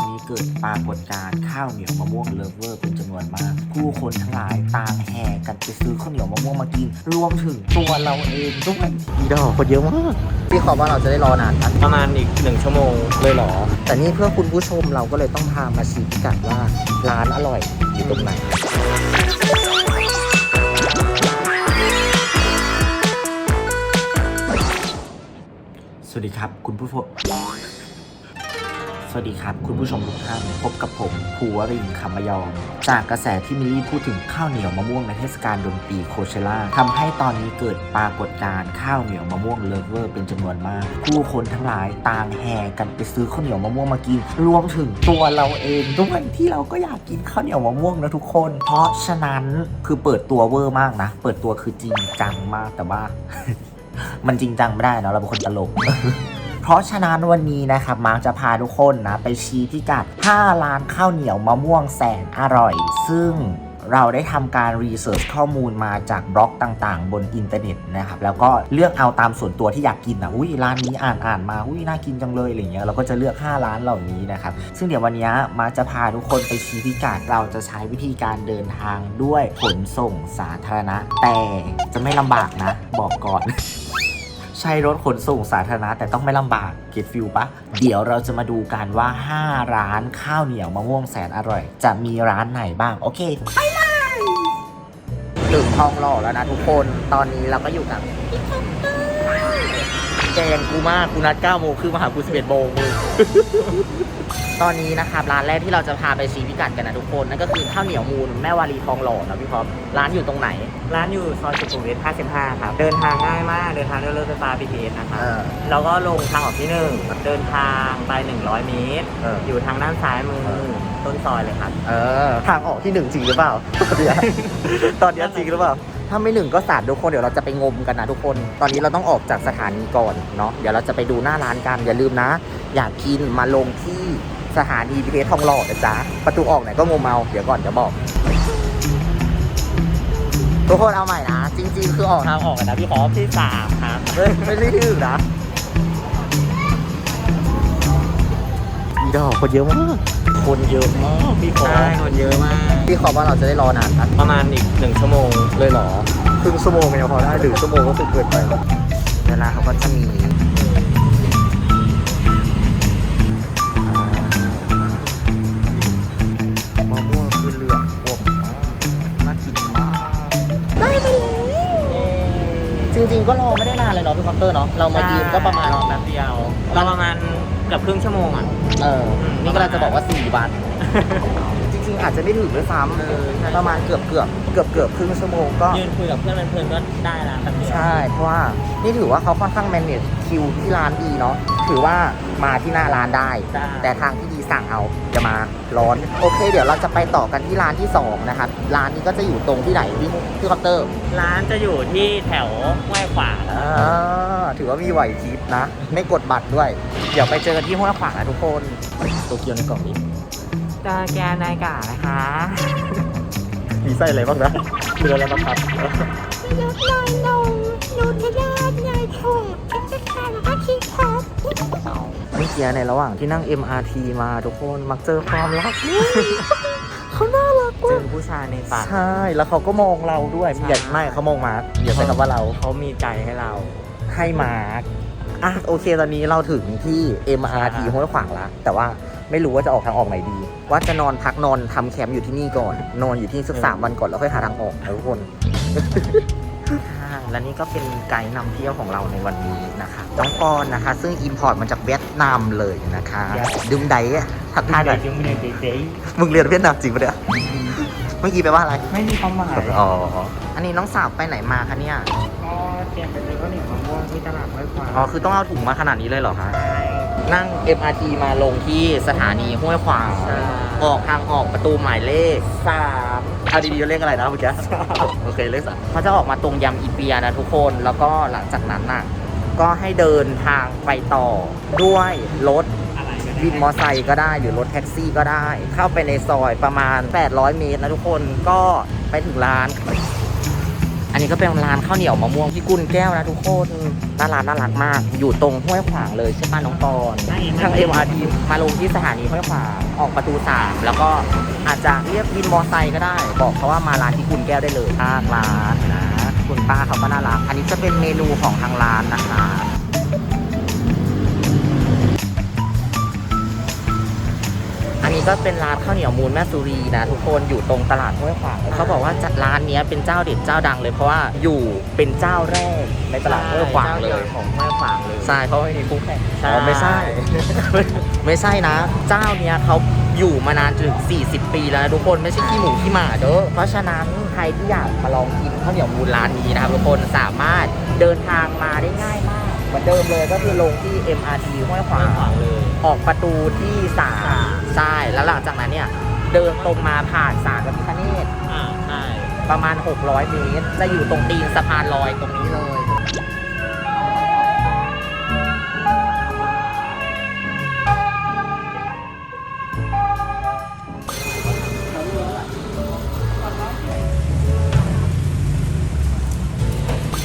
อนนี้เกิดปรากฏการณ์ข้าวเหนียวมะม่วงเลิฟเวอร์เป็นจำนวนมาก ผู้คนทั้งหลายต่างแห่กันไปซื้อข้าวเหนียวมะม่วงมากิน รวมถึงตัวเราเองด้วยอีดอกคนเยอะมากพี่ขอว่าเราจะได้รอนานนะประมาณอีกหนึ่งชั่วโมงเลยเหรอ แต่นี่เพื่อคุณผู้ชมเราก็เลยต้องพามาชี้พิกัดว่าร้านอร่อยอยู่ตรงไหนสวัสดีครับ คุณผู้ชม สวัสดีครับ คุณผู้ชมทุกท่านพบกับผมภูวรินคำมยอมจากกระแสที่มิลลี่พูดถึงข้าวเหนียวมะม่วงในเทศกาลดนตรีโคเชล่าทำให้ตอนนี้เกิดปรากฏการณ์ข้าวเหนียวมะม่วงเลิฟเวอร์เป็นจำนวนมาก ผู้คนทั้งหลายต่างแห่กันไปซื้อข้าวเหนียวมะม่วงมากิน รวมถึงตัวเราเองด้วยที่เราก็อยากกินข้าวเหนียวมะม่วงนะทุกคน เพราะฉะนั้นคือเปิดตัวเวอร์มากนะ เปิดตัวคือจริงจังมากแต่ว่า มันจริงจังไม่ได้เนะเราเป็นคนตลก ราะฉะนั้นวันนี้นะครับมาร์คจะพาทุกคนนะไปชี้พิกัด 5 ร้านข้าวเหนียวมะม่วงแสนอร่อย ซึ่งเราได้ทำการรีเสิร์ชข้อมูลมาจากบล็อกต่างๆ บนอินเทอร์เน็ตนะครับ แล้วก็เลือกเอาตามส่วนตัวที่อยากกินนะอุ้ยร้านนี้อ่านอ่านมาอุ้ยน่ากินจังเลยอะไรเงี้ยเราก็จะเลือก 5 ร้านเหล่านี้นะครับ ซึ่งเดี๋ยววันนี้มาร์คจะพาทุกคนไปชี้พิกัดเราจะใช้วิธีการเดินทางด้วยขนส่งสาธารณะ แต่จะไม่ลำบากนะ บอกก่อน ใช้รถขนส่งสาธารณะแต่ต้องไม่ลำบากเก็ตฟิลปะเดี๋ยวเราจะมาดูกันว่า 5 ร้านข้าวเหนียวมะม่วงแสนอร่อย จะมีร้านไหนบ้าง โอเคไปเลยถึงทองหล่อแล้วนะทุกคนตอนนี้เราก็อยู่กับแกงกูมากกูนัด9โมงคือมาหากู11โมงมึง ตอนนี้นะครับร้านแรกที่เราจะพาไปชี้พิกัดกันนะทุกคนนั่นก็คือข้าวเหนียวมูลแม่วารีทองหล่อนะพี่พร้อมร้านอยู่ตรงไหน ร้านอยู่ซอยสุขุมวิท55 ครับ เดินทางง่ายมาก เดินทางด้วยรถไฟฟ้า BTS นะครับเออแล้วก็ลงทางออกที่1เดินทางไป 100 เมตรเอออยู่ทางด้านซ้ายมือต้นซอยเลยครับ เออ ทางออกที่หนึ่งจริงหรือเปล่า ตอนเนี้ยตอนเนี้ยจริงหรือเปล่าถ้าไม่หนึ่งก็สามทุกคนเดี๋ยวเราจะไปงมกันนะทุกคน ตอนนี้เราต้องออกจากสถานีก่อนเนาะเดี๋ยวเราจะไปดูหน้าร้านกันอย่าลืมนะ อยากกินมาลงที่ สถานีพีเททองหล่อนะจ๊ะ ประตูออกไหนก็งมเอาเดี๋ยวก่อนจะบอก ทุกคนเอาใหม่นะ จริง ๆ คือออกทางออกกันนะพี่ขอที่3ครับเฮ้ยไม่ได้ถึงนะอีดอกคนเยอะมากคนเยอะมากพี่ขอใช่คนเยอะมาก พี่ขอว่าเราจะได้รอนานนะประมาณอีกหนึ่งชั่วโมงเลยเหรอ ครึ่งชั่วโมงยังพอได้หรือชั่วโมงก็คือเกินไปแล้วเวลาเขาก็จะมี จริงๆก็รอไม่ได้นานเลยเนาะพี่คอปเตอร์เนาะเรามายืนก็ประมาณรอแป๊บเดียวเราประมาณเกือบครึ่งชั่วโมงอะ เออ นี่ก็เราจะบอกว่า 4 วัน จริงๆ อาจจะไม่ถึงด้วยซ้เออใช่ำประมาณเกือบเกือบเกือบเกือบครึ่งชั่วโมงก็ ยืนคุยกับเพื่อนเพลินๆก็ได้ละแป๊บเดียว ใช่ เพราะว่านี่ถือว่าเขาค่อนข้าง manage คิวที่ร้านดีเนาะ ถือว่ามาที่หน้าร้านได้ ได้ แต่ทางที่ดี สั่งเอาจะมาร้อน โอเค เดี๋ยวเราจะไปต่อกันที่ร้านที่สองนะครับ ร้านนี้ก็จะอยู่ตรงที่ไหนพี่พี่คอปเตอร์ ร้านจะอยู่ที่แถวห้วยขวางอ่าถือว่ามีไหวพริบนะ ไม่กดบัตรด้วย เดี๋ยวไปเจอกันที่ห้วยขวางนะทุกคนโตเกียวในกล่องนี้จาแกนายกานะคะ มีไส้อะไรบ้างนะคืออะไรบ้างครับยกลอยนมนูเทลล่านายถั่วช็อกโกแลตแล้วก็ชีสท็อปเมื่อกี้ในระหว่างที่นั่ง MRT มาทุกคนมักเจอความรัก เขาน่ารักเจว่ะอผู้ชายในฝัน ใช่ แล้วเขาก็มองเราด้วยใช่ อย่าไม่เขามองมาร์คอย่าใช้คำว่าเราเขามีใจให้เรา ให้มาร์คอะโอเคตอนนี้เราถึงที่ MRT ใช่ห้วยขวางแล้วแต่ว่าไม่รู้ว่าจะออกทางออกไหนดี ว่าจะนอนพักนอนทำแคมป์อยู่ที่นี่ก่อน นอนอยู่ที่สักสามวันก่อนแล้วค่อยหาทางออกนะทุกคนอ่า และนี่ก็เป็นไกด์นำเที่ยวของเราในวันนี้นะคะน้องปอนนะคะ ซึ่งอิมพอร์ตมาจากเวียดนามเลยนะคะ Yes ดึงไดอะทักทายหน่อยจึงไม่ได้เจ๊มึงเรียนเวียดนามจริงปะเนี่ยเมื่อกี้แปลว่าอะไร ไม่มีความหมายอ๋ออันนี้น้องสาวไปไหนมาคะเนี่ยก็เตรียมไปซื้อข้าวเหนียวมะม่วงที่ตลาดห้วยขวางอ๋อคือต้องเอาถุงมาขนาดนี้เลยเหรอคะนั่ง MRT มาลงที่สถานีห้วยขวางใช่ออกทางออกประตูหมายเลขสาม เอาดีๆเลขอะไรนะเมื่อกี้โอเคเลขสามเขาจะออกมาตรงยำอีเปียนะทุกคนแล้วก็หลังจากนั้นน่ะก็ให้เดินทางไปต่อด้วยรถอะไรก็ได้วินมอไซค์ก็ได้หรือรถแท็กซี่ก็ได้ เข้าไปในซอยประมาณ 800 เมตรนะทุกคนก็ไปถึงร้านอั นนนี้ก็เป็นร้านข้าวเหนียวมะม่วงพี่กุลแก้วนะทุกคนน่ารักน่ารักมาก อยู่ตรงห้วยขวางเลยใช่ป้าน้องปอนทางเอ็มอาร์ทีมาลงที่สถานีห้วยขวางออกประตูสามแล้วก็อาจจะเรียกวินมอไซค์ก็ได้ บอกเขาว่ามาร้านพี่กุลแก้วได้เลยทางร้านนะคุณป้าเขาก็น่ารัก อันนี้จะเป็นเมนูของทางร้านนะคะ นนี้ก็เป็นร้านข้าวเหนียวมูลแม่สุรีนะทุกคนอยู่ตรงตลาดห้วยขวางเขาบอกว่าจัดร้านเนี้ยเป็นเจ้าเด็ดเจ้าดังเลยเพราะว่าอยู่เป็นเจ้าแรกในตลาดห้วยขวางเลยของห้วยขวางเลยใช่เพราะไม่มีคู่แข่งใช่อ๋อไม่ใช่ไม่ใช่นะ เจ้าเนี้ยเขาอยู่มานานถึง 40 ปีแล้วนะทุกคนไม่ใช่ขี้หมูขี้หมาเด้อเพราะฉะนั้นใครที่อยากมาลองกินข้าวเหนียวมูลร้านนี้นะครับทุกคนสามารถเดินทางมาได้ง่ายมากเหมือนเดิมเลยก็คือลงที่ MRT ห้วยขวางขวางเลย ออกประตูที่สามสามใช่แล้วหลังจากนั้นเนี่ย เดินตรงมาผ่านศาลพระพิฆเนศอ่าใช่ประมาณ 600 เมตร จะอยู่ตรงตีนสะพานลอยตรงนี้เลย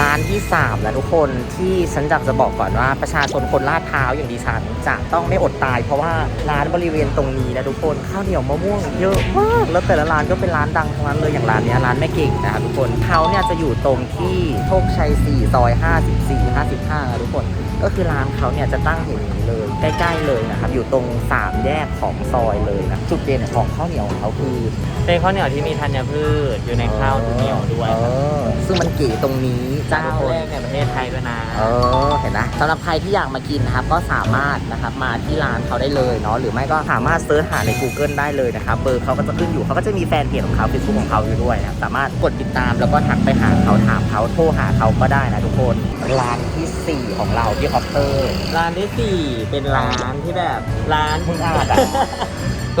ร้านที่ 3 แล้วทุกคนที่ฉันอยากจะบอกก่อนว่าประชาชนคนลาดเท้าอย่างดิฉันจะต้องไม่อดตาย เพราะว่าร้านบริเวณตรงนี้นะทุกคนข้าวเหนียวมะม่วงเยอะมากแล้วแต่ละร้านก็เป็นร้านดังทั้งนั้นเลยอย่างร้านนี้ร้านแม่เก่งนะครับทุกคนเขาเนี่ยจะอยู่ตรงที่โชคชัย4ซอย54 55นะทุกคน ก็คือร้านเขาเนี่ยจะตั้งอยู่อย่างนี้เลยใกล้ ๆ เลยนะครับอยู่ตรงสามแยกของซอยเลยนะจุดเด่นของข้าวเหนียวของเขาคือเป็นข้าวเหนียวที่มีธัญพืชอยู่ในข้าวเหนียวด้วยเออซึ่งมันเก๋ตรงนี้จ้าเจ้าทุกคนแรกในประเทศไทยด้วยนะ เออเห็นนะสำหรับใครที่อยากมากินนะครับ ก็สามารถนะครับมาที่ร้านเขาได้เลยเนาะหรือไม่ก็สามารถเซิร์ชหาใน Google ได้เลยนะครับเบอร์เขาก็จะขึ้นอยู่เขาก็จะมีแฟนเพจของเขาเฟซบุ๊กของเขาอยู่ด้วยนะครับสามารถกดติดตามแล้วก็ทักไปหาเขาถามเขาโทรหาเขาก็ได้นะทุกคน ร้านที่สี่ของเราที่คอปเตอร์ ร้านที่สี่เป็นร้านที่แบบร้านมึงอาจอะ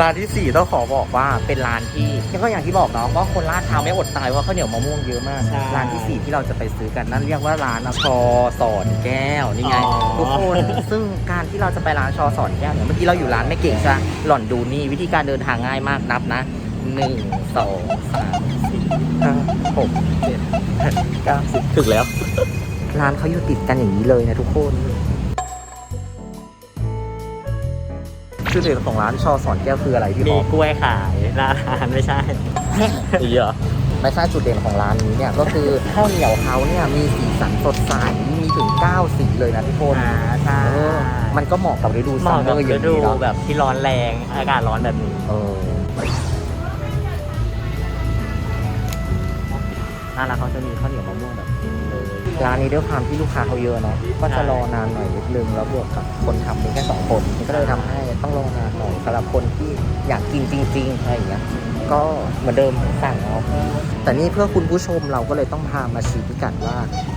ร้านที่สี่ต้องขอบอกว่าเป็นร้านที่ก็อย่างที่บอกเนาะว่าคนลาดเท้าวไม่อดตายว่าข้าวเหนียวมะม่วงเยอะมาก ใช่ร้านที่สี่ที่เราจะไปซื้อกันนั่นเรียกว่าร้านชอสอนแก้วนี่ไงอ๋อ ทุกคนซึ่งการที่เราจะไปร้านชอสอนแก้วเนี่ยเมื่อกี้เราอยู่ร้านไม่เก่งใช่ไหมหล่อนดูนี่วิธีการเดินทางง่ายมากนับนะหนึ่งสองสามสี่ห้าหกเจ็ดแปดเก้าสิบถึงแล้ว ร้านเขาอยู่ติดกันอย่างนี้เลยนะทุกคนชื่อเด่นของร้านชอสอนแก้วคืออะไรพี่บมีอกกล้วยขายหน้าร้านไม่ใช่ดีเหรอไม่ใช่จุดเด่นของร้านนี้เนี่ยก็คือข้าวเหนียวเขาเนี่ยมีสีสันสดใสมีถึง9สีเลยนะทุกคนอ่าใช่เออมันก็เหมาะกับฤดูเหซัมมาะเมกับอร์อฤย่างดูนี้เนาะแบบที่ร้อนแรงอากาศร้อนแบบนี้เออร้านเราเขาจะมีข้าวเหนียวมะม่วงแบบนี้เลย ร้านนี้ด้วยความที่ลูกค้าเขาเยอะเนาะก็จะรอนานหน่อยนิดนึงแล้วบวกกับคนทำมีแค่สองคนมันก็เลยทำให้ต้องรอนานหน่อยสำหรับคนที่อยากกินจริงๆอะไรอย่างเงี้ยก็เหมือนเดิมสั่งเอาแต่นี่เพื่อคุณผู้ชมเราก็เลยต้องพามาชี้พิกัดว่า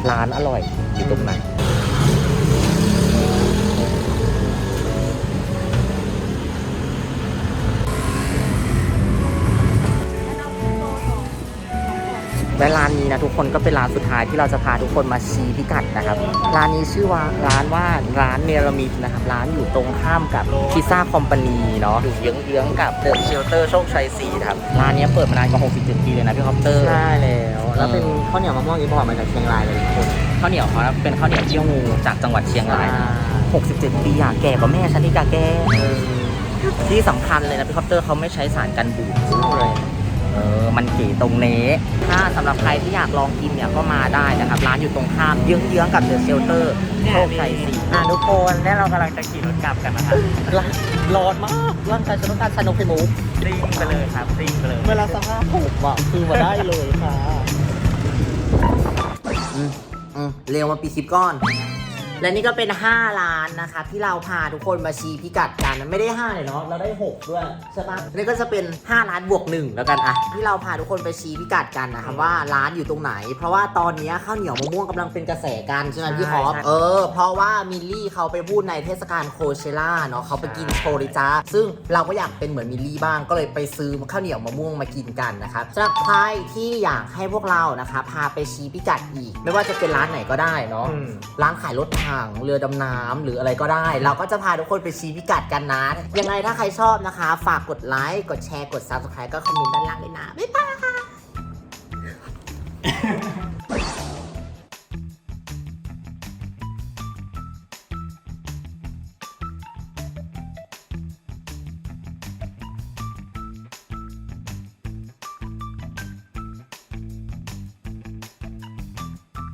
ร้านอร่อยอยู่ตรงไหน และร้านนี้นะทุกคนก็เป็นร้านสุดท้ายที่เราจะพาทุกคนมาชี้พิกัดนะครับ ร้านนี้ชื่อว่าร้านว่าร้านเนรมิตนะครับ ร้านอยู่ตรงข้ามกับพิซซ่าคอมพานีเนาะอยู่เยื้องๆกับเดอะเชลเตอร์โชคชัย4นะครับ ร้านนี้เปิดมานานกว่า 67 ปีเลยนะพี่คอปเตอร์ ใช่แล้ว แล้วเป็นข้าวเหนียวมะม่วงอิมพอร์ตมาจากเชียงรายเลยทุกคนข้าวเหนียวเขานะเป็นข้าวเหนียวเชี่ยวงูจากจังหวัดเชียงรายนะ67 ปีอะแก่กว่าแม่ฉันนี่กะแกที่สำคัญเลยนะพี่คอปเตอร์เขาไม่ใช้สารกันบูดเลย เออมันเก๋ตรงนี้ ถ้าสำหรับใครที่อยากลองกินเนี่ยก็มาได้นะครับ ร้านอยู่ตรงข้ามเยื้องๆกับเดอะเชลเตอร์โชคชัยสี่อะทุกคนแล้วเรากำลังจะขี่รถกลับกันนะครับร้อนมากร่างกายจะต้องการชานมไข่มุกซิ่งไปเลยครับซิ่งไปเลยเวลาสภาพผมอะคือมาได้เลยค่ะอืมอืมเร็วมาปีคลิปก้อน และนี่ก็เป็น 5 ร้านนะคะ ที่เราพาทุกคนมาชี้พิกัดกันไม่ได้5เลยเนาะเราได้ 6 ด้วยใช่ปะนี่ก็จะเป็น 5 ร้านบวก 1 แล้วกันอะที่เราพาทุกคนไปชี้พิกัดกันนะครับว่าร้านอยู่ตรงไหน เพราะว่าตอนนี้ข้าวเหนียวมะม่วงกำลังเป็นกระแสกันใช่ไหมพี่ฮอปใช่เออ เพราะว่ามิลลี่เขาไปพูดในเทศกาลโคเชล่าเนาะเขาไปกินโชริจ้าซึ่งเราก็อยากเป็นเหมือนมิลลี่บ้างก็เลยไปซื้อข้าวเหนียวมะม่วงมากินกันนะครับสำหรับใครที่อยากให้พวกเรานะคะพาไปชี้พิกัดอีก ไม่ว่าจะเป็นร้านไหนก็ได้เนาะอืมร้านขายรถถังเรือดำน้ำหรืออะไรก็ได้ เราก็จะพาทุกคนไปชี้พิกัดกันนะยังไงถ้าใครชอบนะคะ ฝากกดไลค์กดแชร์กด subscribe ก็คอมเมนต์ด้านล่างเลยนะบ๊ายบาย